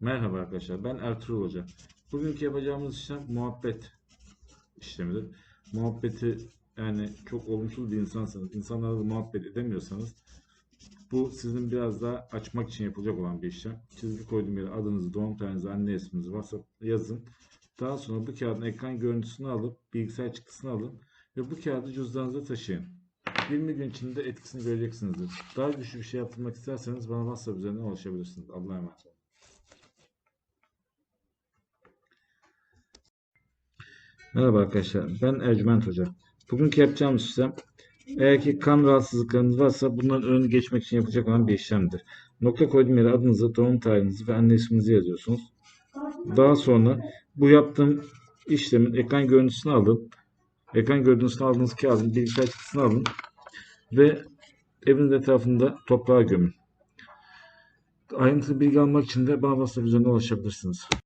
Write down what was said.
Merhaba arkadaşlar, ben Ertuğrul Hoca. Bugünkü yapacağımız işlem muhabbet işlemidir. Muhabbeti yani çok olumsuz bir insansanız, insanlarla muhabbet edemiyorsanız bu sizin biraz daha açmak için yapılacak olan bir işlem. Çizgi koyduğum yere adınızı, doğum tarihinizi, anne isminizi varsa yazın. Daha sonra bu kağıdın ekran görüntüsünü alıp bilgisayar çıktısını alın ve bu kağıdı cüzdanınıza taşıyın. 20 gün içinde etkisini göreceksinizdir. Daha güçlü bir şey yaptırmak isterseniz bana WhatsApp üzerinden ulaşabilirsiniz. Allah'a emanet olun. Merhaba arkadaşlar, ben Ercüment Hoca. Bugünkü yapacağımız işlem, eğer ki kan rahatsızlıklarınız varsa bunların önünü geçmek için yapılacak olan bir işlemdir. Nokta koyduğum yere adınızı, doğum tarihinizi ve anne isminizi yazıyorsunuz. Daha sonra bu yaptığım işlemin ekran görüntüsünü alın. Ekran görüntüsünü aldığınız kağıdın bilgisayar çıktısını alın ve evin etrafında toprağa gömün. Ayrıntılı bilgi almak için de bana WhatsApp üzerinden ulaşabilirsiniz.